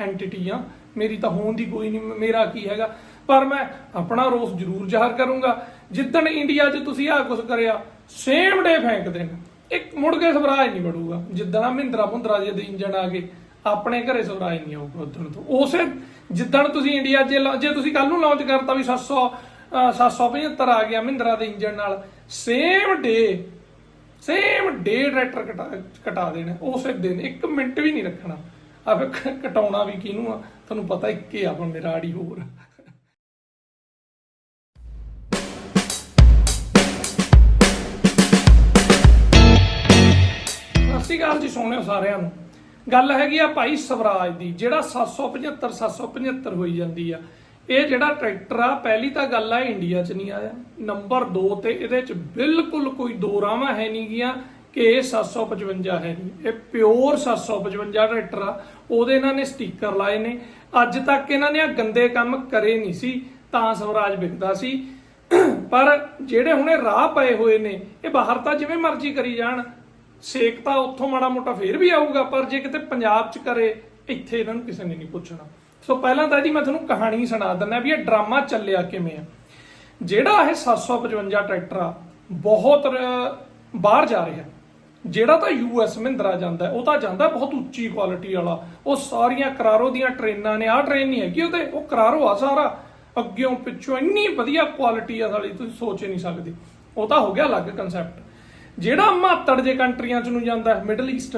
NTT ਆ। ਮੇਰੀ ਤਾਂ ਹੋਣ ਦੀ ਕੋਈ ਨਹੀਂ, ਮੇਰਾ ਕੀ ਹੈਗਾ? ਪਰ ਮੈਂ ਆਪਣਾ ਰੋਸ ਜ਼ਰੂਰ ਜ਼ਾਹਰ ਕਰੂੰਗਾ। ਜਿੱਦਣ ਇੰਡੀਆ 'ਚ ਤੁਸੀਂ ਆਹ ਕੁਝ ਕਰਿਆ ਸੇਮ ਡੇ ਫੈਂਕ ਦੇਣਾ। ਇੱਕ ਮੁੜ ਕੇ ਸਵਰਾਜ ਨਹੀਂ ਬੜੂਗਾ ਜਿੱਦਣ ਮਹਿੰਦਰਾ ਮੁੰਦਰਾ ਜਿਹੇ ਦੇ ਇੰਜਣ ਆ ਗਏ, ਆਪਣੇ ਘਰੇ ਸਵਰਾਜ ਨਹੀਂ ਆਊਗਾ ਉਦੋਂ ਤੋਂ। ਉਸੇ ਜਿੱਦਣ ਤੁਸੀਂ ਇੰਡੀਆ 'ਚ ਜੇ ਤੁਸੀਂ ਕੱਲ ਨੂੰ ਲਾਂਚ ਕਰਤਾ ਵੀ 700 ਅਹ 775 ਆ ਗਿਆ ਮਹਿੰਦਰਾ ਦੇ ਇੰਜਣ ਨਾਲ same day same day tractor ਕਟਾ ਕਟਾ ਦੇਣਾ। ਉਸੇ ਦਿਨ ਇੱਕ ਮਿੰਟ ਵੀ ਨਹੀਂ ਰੱਖਣਾ। ਆ ਫਿਰ ਕਟਾਉਣਾ ਵੀ ਕਿਹਨੂੰ ਆ? ਤੁਹਾਨੂੰ ਪਤਾ ਇੱਕੇ ਆ ਮੇਰਾ ਆੜੀ ਹੋਰ। ਸਤਿ ਸ਼੍ਰੀ ਅਕਾਲ ਜੀ ਸੋਹਣਿਓ ਸਾਰਿਆਂ ਨੂੰ। ਗੱਲ ਹੈਗੀ ਆ ਭਾਈ ਸਵਰਾਜ ਦੀ, ਜਿਹੜਾ 775 775 ਹੋਈ ਜਾਂਦੀ ਆ। ਇਹ ਜਿਹੜਾ ਟਰੈਕਟਰ ਆ, ਪਹਿਲੀ ਤਾਂ ਗੱਲ ਆ ਇੰਡੀਆ 'ਚ ਨਹੀਂ ਆਇਆ। ਨੰਬਰ 2 ਤੇ ਇਹਦੇ 'ਚ ਬਿਲਕੁਲ ਕੋਈ ਦੋ ਰਾਵਾਂ ਹੈ ਨਹੀਂ ਗੀਆਂ। ਕਿ ਇਹ 755 ਹੈ ਨਹੀਂ ਇਹ ਪਿਓਰ 755 ਟਰੈਕਟਰ ਆ। ਉਹਦੇ ਇਹਨਾਂ ਨੇ ਸਟicker ਲਾਏ ਨੇ। ਅੱਜ ਤੱਕ ਇਹਨਾਂ ਨੇ ਆ ਗੰਦੇ ਕੰਮ ਕਰੇ ਨਹੀਂ ਸੀ, ਤਾਂ ਸਵਰਾਜ ਵਿਕਦਾ ਸੀ। ਪਰ ਜਿਹੜੇ ਹੁਣੇ ਰਾਹ ਪਏ ਹੋਏ ਨੇ, ਇਹ ਬਾਹਰ ਤਾਂ ਜਿਵੇਂ ਮਰਜ਼ੀ ਕਰੀ ਜਾਣ। ਸੇਕ ਤਾਂ ਉੱਥੋਂ ਮਾੜਾ ਮੋਟਾ ਫੇਰ ਵੀ ਆਊਗਾ, ਪਰ ਜੇ ਕਿਤੇ ਪੰਜਾਬ 'ਚ ਕਰੇ, ਇੱਥੇ ਇਹਨਾਂ ਨੂੰ ਕਿਸੇ ਨੇ ਨਹੀਂ ਪੁੱਛਣਾ। ਸੋ ਪਹਿਲਾਂ ਤਾਂ ਇਹਦੀ ਮੈਂ ਤੁਹਾਨੂੰ ਕਹਾਣੀ ਸੁਣਾ ਦਿੰਦਾ ਵੀ ਇਹ ਡਰਾਮਾ ਚੱਲਿਆ ਕਿਵੇਂ ਆ। ਜਿਹੜਾ ਇਹ 755 ਟਰੈਕਟਰ ਆ, ਬਹੁਤ ਬਾਹਰ ਜਾ ਰਿਹਾ। ਜਿਹੜਾ ਤਾਂ ਯੂਐਸ ਮਹਿੰਦਰਾ ਜਾਂਦਾ ਉਹ ਤਾਂ ਜਾਂਦਾ ਬਹੁਤ ਉੱਚੀ ਕੁਆਲਿਟੀ ਵਾਲਾ। ਉਹ ਸਾਰੀਆਂ ਕਰਾਰੋ ਦੀਆਂ ਟ੍ਰੇਨਾਂ ਨੇ, ਆਹ ਟ੍ਰੇਨ ਨਹੀਂ ਹੈਗੀ ਉਹਦੇ, ਉਹ ਕਰਾਰੋ ਆ ਸਾਰਾ। ਅੱਗਿਓਂ ਪਿੱਛੋਂ ਇੰਨੀ ਵਧੀਆ ਕੁਆਲਿਟੀ ਆ ਸਾਲੀ, ਤੁਸੀਂ ਸੋਚ ਹੀ ਨਹੀਂ ਸਕਦੇ। ਉਹ ਤਾਂ ਹੋ ਗਿਆ ਅਲੱਗ ਕਨਸੈਪਟ ਜਿਹੜਾ ਮਾਤੜ ਜੇ ਕੰਟਰੀਆਂ ਚ ਨੂੰ ਜਾਂਦਾ ਮਿਡਲ ਈਸਟ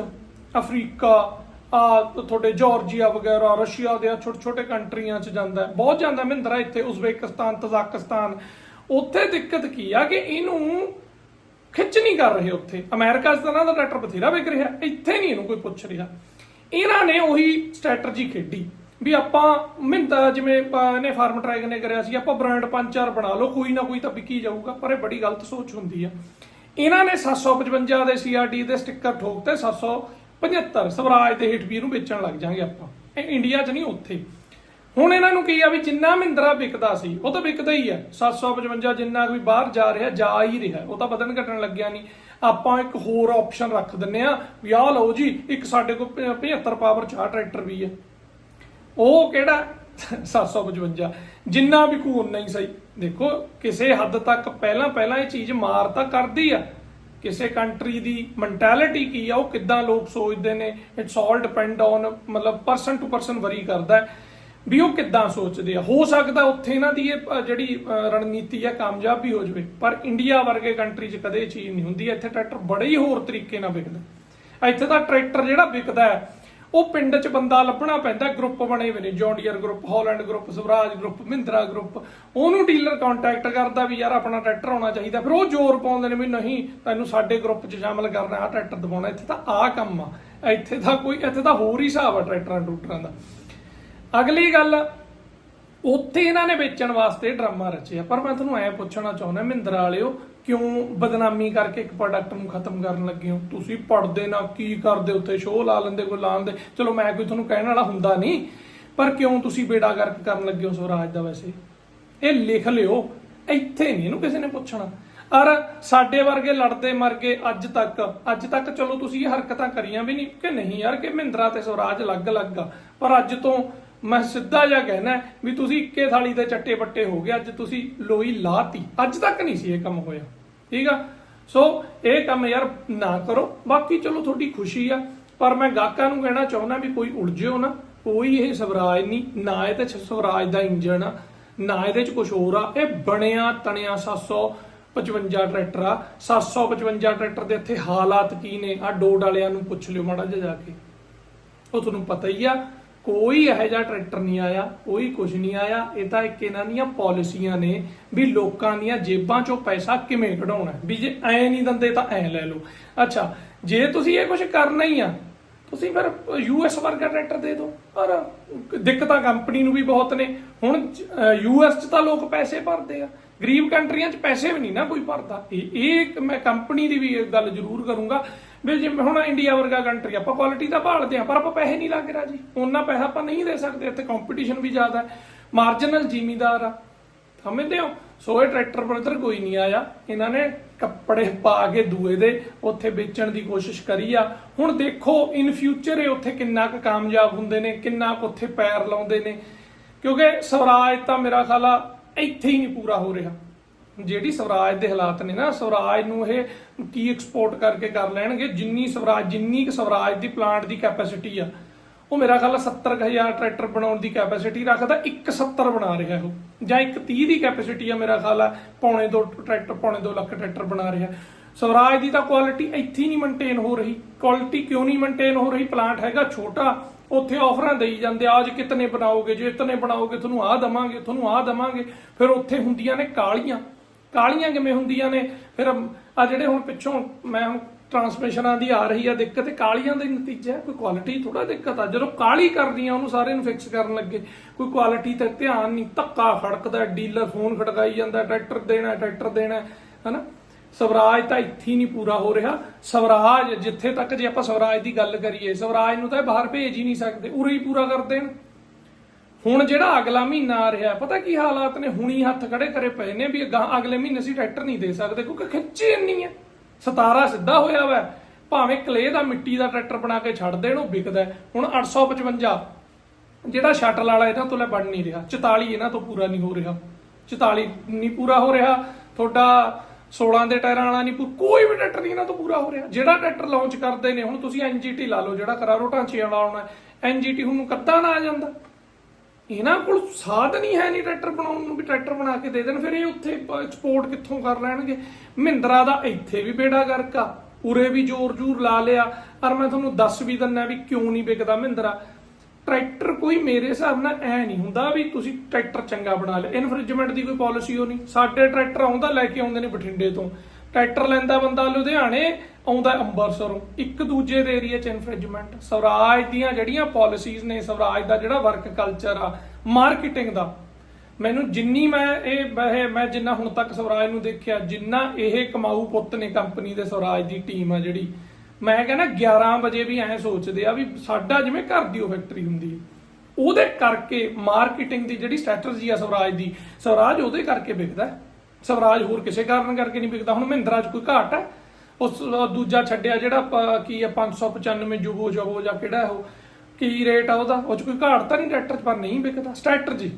ਅਫਰੀਕਾ ਆ ਤੁਹਾਡੇ ਜਾਰਜੀਆ ਵਗੈਰਾ ਰਸ਼ੀਆ ਦੇ ਛੋਟੇ ਛੋਟੇ ਕੰਟਰੀਆਂ ਚ ਜਾਂਦਾ ਬਹੁਤ ਜਾਂਦਾ ਮਹਿੰਦਰਾ ਇੱਥੇ ਉਜ਼ਬੇਕਿਸਤਾਨ ਤਜ਼ਾਕਿਸਤਾਨ ਉੱਥੇ ਦਿੱਕਤ ਕੀ ਆ ਕਿ ਇਹਨੂੰ ਖਿੱਚ ਨਹੀਂ ਕਰ ਰਹੇ ਉੱਥੇ। ਅਮਰੀਕਾ 'ਚ ਤਾਂ ਇਹਨਾਂ ਦਾ ਟਰੈਕਟਰ ਬਥੇਰਾ ਵਿਕ ਰਿਹਾ। ਇੱਥੇ ਨਹੀਂ ਇਹਨੂੰ ਕੋਈ ਪੁੱਛ ਰਿਹਾ। ਇਹਨਾਂ ਨੇ ਉਹੀ ਸਟ੍ਰੈਟਜੀ ਖੇਡੀ ਵੀ ਆਪਾਂ ਮਿੰਦਾ ਜਿਵੇਂ ਆਪਾਂ ਫਾਰਮ ਟਰੈਕ ਨੇ ਕਰਿਆ ਸੀ, ਆਪਾਂ ਬ੍ਰਾਂਡ ਪੰਜ ਚਾਰ ਬਣਾ ਲਓ, ਕੋਈ ਨਾ ਕੋਈ ਤਾਂ ਵਿਕੀ ਜਾਊਗਾ, ਪਰ ਇਹ ਬੜੀ ਗਲਤ ਸੋਚ ਹੁੰਦੀ ਆ। ਇਹਨਾਂ ਨੇ 755 ਦੇ ਸੀਆਰਡੀ ਦੇ ਸਟicker ਠੋਕਤੇ 775 ਸਵਰਾਜ ਦੇ ਹੇਠ ਵੀ ਇਹਨੂੰ ਵੇਚਣ ਲੱਗ ਜਾਾਂਗੇ ਆਪਾਂ। ਇਹ ਇੰਡੀਆ 'ਚ ਨਹੀਂ, ਉੱਥੇ। ਹੁਣ ਇਹਨਾਂ ਨੂੰ ਕੀ ਆ ਵੀ ਜਿੰਨਾ ਮਹਿੰਦਰਾ ਵਿਕਦਾ ਸੀ, ਉਹ ਤਾਂ ਵਿਕਦਾ ਹੀ ਹੈ 755 ਜਿੰਨਾ ਵੀ ਬਾਹਰ ਜਾ ਰਿਹਾ, ਜਾ ਹੀ ਰਿਹਾ। ਉਹ ਤਾਂ ਵਧਣ ਘਟਣ ਲੱਗਿਆ ਨਹੀਂ। ਆਪਾਂ ਇੱਕ ਹੋਰ ਆਪਸ਼ਨ ਰੱਖ ਦਿੰਨੇ ਆ ਵੀ ਆਹ ਲਓ ਜੀ, ਇੱਕ ਸਾਡੇ ਕੋਲ 75 ਪਾਵਰ ਚਾਰ ਟਰੈਕਟਰ ਵੀ ਹੈ ਉਹ ਕਿਹੜਾ? 755 ਜਿੰਨਾ ਵੀ ਕੋ ਉਨਾ ਹੀ ਸਹੀ। ਦੇਖੋ, ਕਿਸੇ ਹੱਦ ਤੱਕ ਪਹਿਲਾਂ ਪਹਿਲਾਂ ਇਹ ਚੀਜ਼ ਮਾਰ ਤਾਂ ਕਰਦੀ ਆ। ਕਿਸੇ ਕੰਟਰੀ ਦੀ ਮੈਂਟੈਲਿਟੀ ਕੀ ਆ, ਉਹ ਕਿੱਦਾਂ ਲੋਕ ਸੋਚਦੇ ਨੇ? ਇਟਸ ਆਲ ਡਿਪੈਂਡ ਔਨ ਮਤਲਬ ਪਰਸਨ ਟੂ ਪਰਸਨ ਵਰੀ ਕਰਦਾ। ਹੈ ਵੀ ਉਹ ਕਿੱਦਾਂ ਸੋਚਦੇ ਆ? ਹੋ ਸਕਦਾ ਉੱਥੇ ਇਹਨਾਂ ਦੀ ਇਹ ਜਿਹੜੀ ਰਣਨੀਤੀ ਹੈ ਕਾਮਯਾਬ ਵੀ ਹੋ ਜਾਵੇ, ਪਰ ਇੰਡੀਆ ਵਰਗੇ ਕੰਟਰੀ 'ਚ ਕਦੇ ਇਹ ਚੀਜ਼ ਨਹੀਂ ਹੁੰਦੀ। ਇੱਥੇ ਟਰੈਕਟਰ ਬੜੇ ਹੀ ਹੋਰ ਤਰੀਕੇ ਨਾਲ ਵਿਕਦਾ। ਇੱਥੇ ਤਾਂ ਟਰੈਕਟਰ ਜਿਹੜਾ ਵਿਕਦਾ ਹੈ, ਉਹ ਪਿੰਡ 'ਚ ਬੰਦਾ ਲੱਭਣਾ ਪੈਂਦਾ ਗਰੁੱਪ ਬਣੇ ਹੋਏ ਨੇ John Deere group Holland group Swaraj group Mahindra group ਉਹਨੂੰ ਡੀਲਰ ਕੰਟੈਕਟ ਕਰਦਾ ਵੀ ਯਾਰ ਆਪਣਾ ਟਰੈਕਟਰ ਆਉਣਾ ਚਾਹੀਦਾ, ਫਿਰ ਉਹ ਜ਼ੋਰ ਪਾਉਂਦੇ ਨੇ ਵੀ ਨਹੀਂ, ਤੈਨੂੰ ਸਾਡੇ ਗਰੁੱਪ 'ਚ ਸ਼ਾਮਲ ਕਰਨਾ ਆ ਟਰੈਕਟਰ ਦਬਾਉਣਾ। ਇੱਥੇ ਤਾਂ ਆ ਕੰਮ ਆ। ਇੱਥੇ ਤਾਂ ਕੋਈ, ਇੱਥੇ ਤਾਂ ਹੋਰ ਹੀ ਹਿਸਾਬ ਆ ਟਰੈਕਟਰਾਂ ਟਰੂਟਰਾਂ ਦਾ। ਅਗਲੀ ਗੱਲ, ਉੱਥੇ ਇਹਨਾਂ ਨੇ ਵੇਚਣ ਵਾਸਤੇ ਡਰਾਮਾ ਰਚਿਆ। ਪਰ ਮੈਂ ਤੁਹਾਨੂੰ ਐ ਪੁੱਛਣਾ ਚਾਹੁੰਦਾ, ਮਹਿੰਦਰਾ ਵਾਲਿਓ, ਕਿਉਂ ਬਦਨਾਮੀ ਕਰਕੇ ਇੱਕ ਪ੍ਰੋਡਕਟ ਨੂੰ ਖਤਮ ਕਰਨ ਲੱਗੇ ਹੋ? ਤੁਸੀਂ ਪੜਦੇ ਨਾ, ਕੀ ਕਰਦੇ ਉੱਥੇ? ਸ਼ੋਅ ਲਾ ਲੈਂਦੇ, ਕੋਈ ਲਾਉਂਦੇ ਚਲੋ, ਮੈਂ ਕੋਈ ਤੁਹਾਨੂੰ ਕਹਿਣ ਵਾਲਾ ਹੁੰਦਾ ਨਹੀਂ, ਪਰ ਕਿਉਂ ਤੁਸੀਂ ਬੇੜਾ ਗਰਕ ਕਰਨ ਲੱਗੇ ਹੋ ਸਵਰਾਜ ਦਾ ਵੈਸੇ? ਇਹ ਲਿਖ ਲਿਓ, ਇੱਥੇ ਨਹੀਂ ਇਹਨੂੰ ਕਿਸੇ ਨੇ ਪੁੱਛਣਾ। ਔਰ ਸਾਡੇ ਵਰਗੇ ਲੜਦੇ ਮਰ ਗਏ ਅੱਜ ਤੱਕ। ਅੱਜ ਤੱਕ ਚਲੋ ਤੁਸੀਂ ਇਹ ਹਰਕਤਾਂ ਕਰੀਆਂ ਵੀ ਨਹੀਂ, ਕਿ ਨਹੀਂ ਯਾਰ, ਕਿ ਮਹਿੰਦਰਾ ਤੇ ਸਵਰਾਜ ਅਲੱਗ-ਅਲੱਗ ਆ। ਪਰ ਅੱਜ ਤੋਂ ਮੈਂ ਸਿੱਧਾ ਜਿਹਾ ਕਹਿਣਾ ਵੀ ਤੁਸੀਂ ਇੱਕੇ ਥਾਲੀ ਦੇ ਚੱਟੇ ਪੱਟੇ ਹੋ ਗਏ, ਅੱਜ ਤੁਸੀਂ ਲੋਈ ਲਾਤੀ। ਅੱਜ ਤੱਕ ਨਹੀਂ ਸੀ ਇਹ ਕੰਮ ਹੋਇਆ। ਠੀਕ ਆ? ਸੋ ਇਹ ਕੰਮ ਯਾਰ ਨਾ ਕਰੋ। ਬਾਕੀ ਚਲੋ ਤੁਹਾਡੀ ਖੁਸ਼ੀ ਆ। ਪਰ ਮੈਂ ਗਾਹਕਾਂ ਨੂੰ ਕਹਿਣਾ ਚਾਹੁੰਦਾ ਵੀ ਕੋਈ ਉਲਝਿਓ ਨਾ। ਕੋਈ ਇਹ ਸਵਰਾਜ ਨਹੀਂ। ਨਾ ਇਹ ਤੇ ਸਵਰਾਜ ਦਾ ਇੰਜਣ ਆ। ਨਾ ਇਹਦੇ ਚ ਕੁਝ ਹੋਰ ਆ। ਇਹ ਬਣਿਆ ਤਣਿਆ 755 ਟਰੈਕਟਰ ਆ। 755 ਟਰੈਕਟਰ ਦੇ ਇੱਥੇ ਹਾਲਾਤ ਕੀ ਨੇ? ਆ ਡੋਡ ਵਾਲਿਆਂ ਨੂੰ ਪੁੱਛ ਲਿਓ ਮਾੜਾ ਜਿਹਾ ਜਾ ਕੇ। ਉਹ ਤੁਹਾਨੂੰ ਪਤਾ ਹੀ ਆ। ਕੋਈ ਇਹੋ ਜਿਹਾ ਟਰੈਕਟਰ ਨਹੀਂ ਆਇਆ, ਕੋਈ ਕੁਝ ਨਹੀਂ ਆਇਆ। ਇਹ ਤਾਂ ਇੱਕ ਇਹਨਾਂ ਦੀਆਂ ਪਾਲਿਸੀਆਂ ਨੇ ਵੀ ਲੋਕਾਂ ਦੀਆਂ ਜੇਬਾਂ ਚੋਂ ਪੈਸਾ ਕਿਵੇਂ ਕਢਾਉਣਾ ਵੀ ਜੇ ਐ ਨਹੀਂ ਦਿੰਦੇ ਤਾਂ ਐ ਲੈ ਲਓ। ਅੱਛਾ, ਜੇ ਤੁਸੀਂ ਇਹ ਕੁਝ ਕਰਨਾ ਹੀ ਆ, ਤੁਸੀਂ ਫਿਰ ਯੂਐਸ ਵਰਗਾ ਟਰੈਕਟਰ ਦੇ ਦਿਓ। ਪਰ ਦਿੱਕਤਾਂ ਕੰਪਨੀ ਨੂੰ ਵੀ ਬਹੁਤ ਨੇ। ਹੁਣ ਯੂਐਸ 'ਚ ਤਾਂ ਲੋਕ ਪੈਸੇ ਭਰਦੇ ਆ। ਗਰੀਬ ਕੰਟਰੀਆਂ 'ਚ ਪੈਸੇ ਵੀ ਨਹੀਂ ਨਾ ਕੋਈ ਭਰਦਾ। ਇਹ ਇਹ ਮੈਂ ਕੰਪਨੀ ਦੀ ਵੀ ਇਹ ਗੱਲ ਜ਼ਰੂਰ ਕਰੂੰਗਾ। ਵੀ ਜਿਵੇਂ ਹੁਣ ਇੰਡੀਆ ਵਰਗਾ ਕੰਟਰੀ, ਆਪਾਂ ਕੁਆਲਿਟੀ ਤਾਂ ਭਾਲਦੇ ਆ ਪਰ ਆਪਾਂ ਪੈਸੇ ਨਹੀਂ ਲਾ ਕੇ ਰਾਜੀ। ਉਹਨਾਂ ਪੈਸਾ ਆਪਾਂ ਨਹੀਂ ਦੇ ਸਕਦੇ, ਇੱਥੇ ਕੰਪੀਟੀਸ਼ਨ ਵੀ ਜ਼ਿਆਦਾ ਹੈ। ਮਾਰਜਨਲ ਜ਼ਿਮੀਦਾਰ ਆ। ਸਮਝਦੇ ਹੋ? ਸੋ ਇਹ ਟਰੈਕਟਰ ਬ੍ਰਦਰ ਕੋਈ ਨਹੀਂ ਆਇਆ। ਇਹਨਾਂ ਨੇ ਕੱਪੜੇ ਪਾ ਕੇ ਦੂਏ ਦੇ ਉੱਥੇ ਵੇਚਣ ਦੀ ਕੋਸ਼ਿਸ਼ ਕਰੀ ਆ। ਹੁਣ ਦੇਖੋ ਇਨ ਫਿਊਚਰ ਇਹ ਉੱਥੇ ਕਿੰਨਾ ਕੁ ਕਾਮਯਾਬ ਹੁੰਦੇ ਨੇ, ਕਿੰਨਾ ਕੁ ਉੱਥੇ ਪੈਰ ਲਾਉਂਦੇ ਨੇ। ਕਿਉਂਕਿ ਸਵਰਾਜ ਤਾਂ ਮੇਰਾ ਖਾਲਾ ਇੱਥੇ ਹੀ ਨਹੀਂ ਪੂਰਾ ਹੋ ਰਿਹਾ। ਜਿਹੜੀ ਸਵਰਾਜ ਦੇ ਹਾਲਾਤ ਨੇ ਨਾ, ਸਵਰਾਜ ਨੂੰ ਇਹ ਕੀ ਐਕਸਪੋਰਟ ਕਰਕੇ ਕਰ ਲੈਣਗੇ? ਜਿੰਨੀ ਸਵਰਾਜ, ਜਿੰਨੀ ਕਿ ਸਵਰਾਜ ਦੀ ਪਲਾਂਟ ਦੀ ਕੈਪੈਸਿਟੀ ਆ, ਉਹ ਮੇਰਾ ਖਿਆਲ ਆ 70000 ਟਰੈਕਟਰ ਬਣਾਉਣ ਦੀ ਕੈਪੈਸਿਟੀ ਰੱਖਦਾ 170 ਬਣਾ ਰਿਹਾ ਉਹ। ਜਾਂ 130 ਦੀ ਕੈਪੈਸਿਟੀ ਆ ਮੇਰਾ ਖਿਆਲ ਆ, ਪੌਣੇ 2 ਟਰੈਕਟਰ, ਪੌਣੇ 2 ਲੱਖ ਟਰੈਕਟਰ ਬਣਾ ਰਿਹਾ। ਸਵਰਾਜ ਦੀ ਤਾਂ ਕੁਆਲਿਟੀ ਇੱਥੇ ਹੀ ਨਹੀਂ ਮੇਨਟੇਨ ਹੋ ਰਹੀ। ਕੁਆਲਿਟੀ ਕਿਉਂ ਨਹੀਂ ਮੇਨਟੇਨ ਹੋ ਰਹੀ? ਪਲਾਂਟ ਹੈਗਾ ਛੋਟਾ ਉੱਥੇ ਆਫਰਾਂ ਦੇਈ ਜਾਂਦੇ ਆ, ਅੱਜ ਕਿਤਨੇ ਬਣਾਓਗੇ? ਜੇ ਇਤਨੇ ਬਣਾਓਗੇ ਤੁਹਾਨੂੰ ਆਹ ਦਵਾਂਗੇ ਤੁਹਾਨੂੰ ਆਹ ਦਵਾਂਗੇ। ਫਿਰ ਉੱਥੇ ਹੁੰਦੀਆਂ ਨੇ ਕਾਲੀਆਂ। ਕਾਲੀਆਂ ਕਿਵੇਂ ਹੁੰਦੀਆਂ ਨੇ? ਫਿਰ ਆ ਜਿਹੜੇ ਹੁਣ ਪਿੱਛੋਂ ਮੈਂ ਹੁਣ ਟਰਾਂਸਮਿਸ਼ਨਾਂ ਦੀ ਆ ਰਹੀ ਆ ਦਿੱਕਤ ਇਹ ਕਾਲੀਆਂ ਦਾ ਨਤੀਜਾ ਕੋਈ ਕੁਆਲਿਟੀ ਥੋੜਾ ਦਿੱਕਤ ਆ। ਜਦੋਂ ਕਾਲੀ ਕਰਦੀਆਂ ਉਹਨੂੰ ਸਾਰੇ ਨੂੰ ਫਿਕਸ ਕਰਨ ਲੱਗੇ। ਕੋਈ ਕੁਆਲਿਟੀ ਤੇ ਧਿਆਨ ਨਹੀਂ। ਧੱਕਾ ਖੜਕਦਾ ਡੀਲਰ ਫੋਨ ਖੜਕਾਈ ਜਾਂਦਾ ਟਰੈਕਟਰ ਦੇਣਾ ਟਰੈਕਟਰ ਦੇਣਾ ਹਨਾ? ਸਵਰਾਜ ਤਾਂ ਇੱਥੇ ਨਹੀਂ ਪੂਰਾ ਹੋ ਰਿਹਾ। ਸਵਰਾਜ ਜਿੱਥੇ ਤੱਕ ਜੇ ਆਪਾਂ ਸਵਰਾਜ ਦੀ ਗੱਲ ਕਰੀਏ, ਸਵਰਾਜ ਨੂੰ ਤਾਂ ਇਹ ਬਾਹਰ ਭੇਜ ਹੀ ਨਹੀਂ ਸਕਦੇ, ਉਰੇ ਹੀ ਪੂਰਾ ਕਰ ਦੇਣ। ਹੁਣ ਜਿਹੜਾ ਅਗਲਾ ਮਹੀਨਾ ਆ ਰਿਹਾ, ਪਤਾ ਕੀ ਹਾਲਾਤ ਨੇ? ਹੁਣੀ ਹੱਥ ਖੜੇ ਕਰੇ ਪਏ ਨੇ ਵੀ ਅਗਲੇ ਮਹੀਨੇ ਅਸੀਂ ਟਰੈਕਟਰ ਨਹੀਂ ਦੇ ਸਕਦੇ, ਕਿਉਂਕਿ ਖਿੱਚੀ ਇੰਨੀ ਹੈ 17 ਸਿੱਧਾ ਹੋਇਆ ਵਾ। ਭਾਵੇਂ ਕਲੇ ਦਾ ਮਿੱਟੀ ਦਾ ਟਰੈਕਟਰ ਬਣਾ ਕੇ ਛੱਡ ਦੇਣ, ਉਹ ਵਿਕਦਾ ਹੈ। ਹੁਣ 855 ਜਿਹੜਾ ਸ਼ਟਲ ਵਾਲਾ ਇਹਨਾਂ ਤੋਂ ਲੈ ਬਣ ਨਹੀਂ ਰਿਹਾ। 44 ਇਹਨਾਂ ਤੋਂ ਪੂਰਾ ਨਹੀਂ ਹੋ ਰਿਹਾ। 44 ਨਹੀਂ ਪੂਰਾ ਹੋ ਰਿਹਾ। ਤੁਹਾਡਾ 16 ਦੇ ਟਾਇਰਾਂ ਵਾਲਾ ਨਹੀਂ ਕੋਈ ਵੀ ਟਰੈਕਟਰ ਨਹੀਂ, ਇਹਨਾਂ ਤੋਂ ਪੂਰਾ ਹੋ ਰਿਹਾ। ਜਿਹੜਾ ਟਰੈਕਟਰ ਲਾਂਚ ਕਰਦੇ ਨੇ, ਹੁਣ ਤੁਸੀਂ ਐਨਜੀਟੀ ਲਾ ਲਓ, ਜਿਹੜਾ ਕਰਾਰੋ ਢਾਂਚੇ ਵਾਲਾ ਆਉਣਾ ਐਨਜੀਟੀ ਹੁਣ ਨੂੰ ਨਾ ਆ ਜਾਂਦਾ। ਇਹਨਾਂ ਕੋਲ ਸਾਧਨ ਹੀ ਹੈ ਨਹੀਂ ਟਰੈਕਟਰ ਬਣਾਉਣ ਨੂੰ, ਵੀ ਟਰੈਕਟਰ ਬਣਾ ਕੇ ਦੇ ਦੇਣ, ਫਿਰ ਇਹ ਉੱਥੇ ਐਕਸਪੋਰਟ ਕਿੱਥੋਂ ਕਰ ਲੈਣਗੇ? ਮਹਿੰਦਰਾ ਦਾ ਇੱਥੇ ਵੀ ਬੇੜਾ ਗਰਕ ਆ, ਉਰੇ ਵੀ ਜ਼ੋਰ ਜ਼ੋਰ ਲਾ ਲਿਆ। ਪਰ ਮੈਂ ਤੁਹਾਨੂੰ ਦੱਸ ਵੀ ਦਿੰਨਾ ਵੀ ਕਿਉਂ ਨਹੀਂ ਵਿਕਦਾ ਮਹਿੰਦਰਾ। ਟਰੈਕਟਰ ਕੋਈ ਮੇਰੇ ਹਿਸਾਬ ਨਾਲ ਐ ਨਹੀਂ ਹੁੰਦਾ ਵੀ ਤੁਸੀਂ ਟਰੈਕਟਰ ਚੰਗਾ ਬਣਾ ਲਿਆ। ਇਨਫ੍ਰਿਜਮੈਂਟ ਦੀ ਕੋਈ ਪਾਲਿਸੀ ਹੋ ਨਹੀਂ। ਸਾਡੇ ਟਰੈਕਟਰ ਆਉਂਦਾ, ਲੈ ਕੇ ਆਉਂਦੇ ਨੇ ਬਠਿੰਡੇ ਤੋਂ। ਟਰੈਕਟਰ ਲੈਂਦਾ ਬੰਦਾ ਲੁਧਿਆਣੇ, ਆਉਂਦਾ ਅੰਮ੍ਰਿਤਸਰੋਂ ਇੱਕ ਦੂਜੇ ਦੇ ਏਰੀਆ 'ਚ ਇਨਫ੍ਰਿਜਮੈਂਟ ਸਵਰਾਜ ਦੀਆਂ ਜਿਹੜੀਆਂ ਪਾਲਿਸੀਜ਼ ਨੇ, ਸਵਰਾਜ ਦਾ ਜਿਹੜਾ ਵਰਕ ਕਲਚਰ ਆ ਮਾਰਕੀਟਿੰਗ ਦਾ। ਮੈਨੂੰ ਜਿੰਨੀ ਮੈਂ ਇਹ ਵੈਸੇ ਮੈਂ ਜਿੰਨਾ ਹੁਣ ਤੱਕ ਸਵਰਾਜ ਨੂੰ ਦੇਖਿਆ, ਜਿੰਨਾ ਇਹ ਕਮਾਊ ਪੁੱਤ ਨੇ ਕੰਪਨੀ ਦੇ ਸਵਰਾਜ ਦੀ ਟੀਮ ਆ ਜਿਹੜੀ ਮੈਂ ਕਹਿੰਦਾ 11 ਵਜੇ ਵੀ ਐਂ ਸੋਚਦੇ ਆ ਵੀ ਸਾਡਾ ਜਿਵੇਂ ਘਰ ਦੀ ਉਹ ਫੈਕਟਰੀ ਹੁੰਦੀ ਉਹਦੇ ਕਰਕੇ ਮਾਰਕੀਟਿੰਗ ਦੀ ਜਿਹੜੀ ਸਟ੍ਰੈਟਜੀ ਆ ਸਵਰਾਜ ਦੀ, ਸਵਰਾਜ ਉਹਦੇ ਕਰਕੇ ਵਿਕਦਾ ਸਵਰਾਜ ਹੋਰ ਕਿਸੇ ਕਾਰਨ ਕਰਕੇ ਨਹੀਂ ਵਿਕਦਾ, ਹੁਣ ਮਹਿੰਦਰਾ 'ਚ ਕੋਈ ਘਾਟ ਹੈ? ਉਸ ਦੂਜਾ ਛੱਡਿਆ ਜਿਹੜਾ ਪ- ਕੀ ਆ 595 ਜੁਗੋ ਜਗੋ ਜਾਂ ਕਿਹੜਾ ਉਹ? ਕੀ ਰੇਟ ਆ ਉਹਦਾ? ਉਹ 'ਚ ਕੋਈ ਘਾਟ ਤਾਂ ਨਹੀਂ ਟਰੈਕਟਰ 'ਚ, ਪਰ ਨਹੀਂ ਵਿਕਦਾ। ਸਟ੍ਰੈਟਜੀ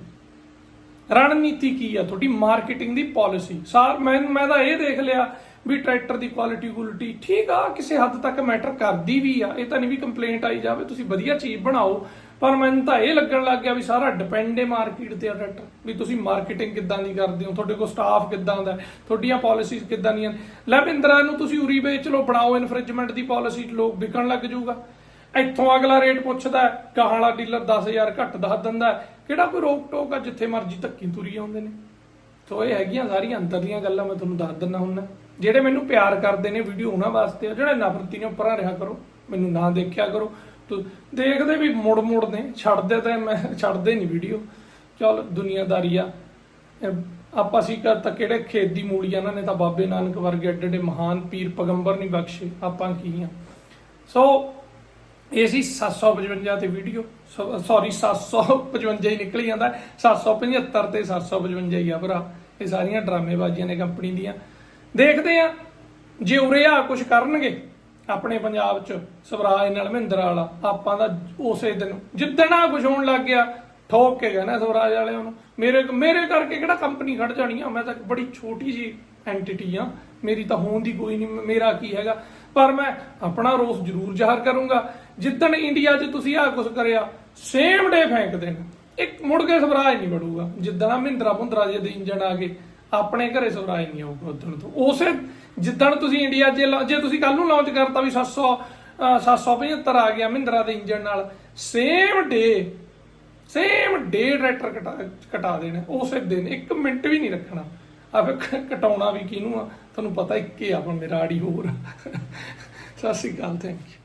ਰਣਨੀਤੀ ਕੀ ਆ? ਤੁਹਾਡੀ ਮਾਰਕੀਟਿੰਗ ਦੀ ਪਾਲਿਸੀ ਸਾਰ, ਮੈਂ ਮੈਂ ਤਾਂ ਇਹ ਦੇਖ ਲਿਆ ਵੀ ਟਰੈਕਟਰ ਦੀ ਕੁਆਲਿਟੀ ਕੁਆਲਿਟੀ ਠੀਕ ਆ ਕਿਸੇ ਹੱਦ ਤੱਕ ਮੈਟਰ ਕਰਦੀ ਵੀ ਆ। ਇਹ ਤਾਂ ਨਹੀਂ ਵੀ ਕੰਪਲੇਂਟ ਆਈ ਜਾਵੇ ਤੁਸੀਂ ਵਧੀਆ ਚੀਜ਼ ਬਣਾਓ ਪਰ ਮੈਨੂੰ ਤਾਂ ਇਹ ਲੱਗਣ ਲੱਗ ਗਿਆ ਵੀ ਸਾਰਾ ਡਿਪੈਂਡ ਹੈ ਮਾਰਕੀਟ ਤੇ ਆ ਟਰੈਕਟਰ ਵੀ ਤੁਸੀਂ ਮਾਰਕੀਟਿੰਗ ਕਿੱਦਾਂ ਦੀ ਕਰਦੇ ਹੋ ਤੁਹਾਡੇ ਕੋਲ ਸਟਾਫ ਕਿੱਦਾਂ ਦਾ ਤੁਹਾਡੀਆਂ ਪਾਲਿਸੀਜ਼ ਕਿੱਦਾਂ ਦੀਆਂ ਨੇ। ਲੈ ਨੂੰ ਤੁਸੀਂ ਉਰੀ ਵੇਚ ਲਓ ਬਣਾਓ ਇਨਫ੍ਰਿਜਮੈਂਟ ਦੀ ਪਾਲਿਸੀ ਲੋਕ ਵਿਕਣ ਲੱਗ ਜਾਊਗਾ। ਇੱਥੋਂ ਅਗਲਾ ਰੇਟ ਪੁੱਛਦਾ ਹੈ, ਗਾਹਾਂ ਵਾਲਾ ਡੀਲਰ 10000 ਘੱਟ ਦੱਸ ਦਿੰਦਾ ਕਿਹੜਾ ਕੋਈ ਰੋਕ ਟੋਕ ਆ ਜਿੱਥੇ ਮਰਜ਼ੀ ਧੱਕੀ ਤੁਰੀ ਆਉਂਦੇ ਨੇ। ਸੋ ਇਹ ਹੈਗੀਆਂ ਸਾਰੀਆਂ ਅੰਦਰਲੀਆਂ ਗੱਲਾਂ ਮੈਂ ਤੁਹਾਨੂੰ ਦੱਸ ਦਿੰਦਾ ਹੁੰਦਾ। ਜਿਹੜੇ ਮੈਨੂੰ ਪਿਆਰ ਕਰਦੇ ਨੇ ਵੀਡੀਓ ਉਹਨਾਂ ਵਾਸਤੇ ਆ ਜਿਹੜੇ ਨਫ਼ਰਤੀ ਨੇ ਉੱਪਰਾਂ ਰਿਹਾ ਕਰੋ। ਮੈਨੂੰ ਨਾ ਦੇਖਿਆ ਕਰੋ। ਤੂੰ ਦੇਖਦੇ ਵੀ ਮੁੜ ਮੁੜ ਨੇ ਛੱਡਦੇ ਤਾਂ ਮੈਂ ਛੱਡਦੇ ਨਹੀਂ ਵੀਡੀਓ ਚਲ ਦੁਨੀਆਦਾਰੀ ਆ। ਆਪਾਂ ਸੀ ਕਰ ਤਾਂ ਕਿਹੜੇ ਖੇਤ ਦੀ ਮੂਲੀ ਆ, ਇਹਨਾਂ ਨੇ ਤਾਂ ਬਾਬੇ ਨਾਨਕ ਵਰਗੇ ਏਡੇ ਏਡੇ ਮਹਾਨ ਪੀਰ ਪਗੰਬਰ ਨਹੀਂ ਬਖਸ਼ੇ। ਆਪਾਂ ਕੀ ਆ? ਸੋ ਇਹ ਸੀ 755 ਤੇ ਵੀਡੀਓ ਸੌਰੀ 755 ਹੀ ਨਿਕਲ ਜਾਂਦਾ। 775 ਤੇ 755 ਹੀ ਆ ਭਰਾ। ਇਹ ਸਾਰੀਆਂ ਡਰਾਮੇਬਾਜ਼ੀਆਂ ਨੇ ਕੰਪਨੀ ਦੀਆਂ। ਦੇਖਦੇ ਆ ਜੇ ਉਰੇ ਆ ਕੁਝ ਕਰਨਗੇ, ਆਪਣੇ ਪੰਜਾਬ ਚ ਸਵਰਾਜ ਨਾਲ ਮਹਿੰਦਰ ਵਾਲਾ, ਆਪਾਂ ਦਾ ਉਸੇ ਦਿਨ, ਜਿੱਦਣ ਆ ਕੁਝ ਹੋਣ ਲੱਗ ਗਿਆ, ਠੋਕ ਕੇ ਕਹਿਣਾ ਸਵਰਾਜ ਵਾਲਿਆਂ ਨੂੰ, ਮੇਰੇ ਮੇਰੇ ਕਰਕੇ ਕਿਹੜਾ ਕੰਪਨੀ ਖੜ ਜਾਣੀ ਆ? ਮੈਂ ਤਾਂ ਬੜੀ ਛੋਟੀ ਜੀ ਐਂਟੀਟੀ ਆ, ਮੇਰੀ ਤਾਂ ਹੋਣ ਦੀ ਕੋਈ ਨਹੀਂ, ਮੇਰਾ ਕੀ ਹੈਗਾ? ਪਰ ਮੈਂ ਆਪਣਾ ਰੋਸ ਜ਼ਰੂਰ ਜ਼ਾਹਰ ਕਰੂੰਗਾ। ਜਿੱਦਣ ਇੰਡੀਆ 'ਚ ਤੁਸੀਂ ਆ ਕੁਝ ਕਰਿਆ ਸੇਮ ਡੇ ਫੈਂਕ ਦੇਣਾ। ਇੱਕ ਮੁੜ ਕੇ ਸਵਰਾਜ ਨਹੀਂ ਬਣੂਗਾ ਜਿੱਦਾਂ ਮਹਿੰਦਰਾ ਮੁੰਦਰਾ ਜਿਹੇ ਦੇ ਇੰਜਣ ਆ ਗਏ, ਆਪਣੇ ਘਰੇ ਸਵਰਾਜ ਨਹੀਂ ਆਊਗਾ ਉਦੋਂ ਤੋਂ। ਉਸੇ ਜਿੱਦਣ ਤੁਸੀਂ ਇੰਡੀਆ 'ਚ ਜੇ ਤੁਸੀਂ ਕੱਲ ਨੂੰ ਲਾਂਚ ਕਰਤਾ ਵੀ 700 775 ਆ ਗਿਆ ਮਹਿੰਦਰਾ ਦੇ ਇੰਜਣ ਨਾਲ same day same day tractor ਕਟਾ ਕਟਾ ਦੇਣਾ। ਉਸੇ ਦਿਨ ਇੱਕ ਮਿੰਟ ਵੀ ਨਹੀਂ ਰੱਖਣਾ। ਆ ਫਿਰ ਕਟਾਉਣਾ ਵੀ ਕਿਹਨੂੰ ਆ? ਤੁਹਾਨੂੰ ਪਤਾ ਇੱਕੇ ਆ ਮੇਰਾ ਆੜੀ ਹੋਰ। ਸਤਿ ਸ਼੍ਰੀ ਅਕਾਲ ਥੈਂਕ ਯੂ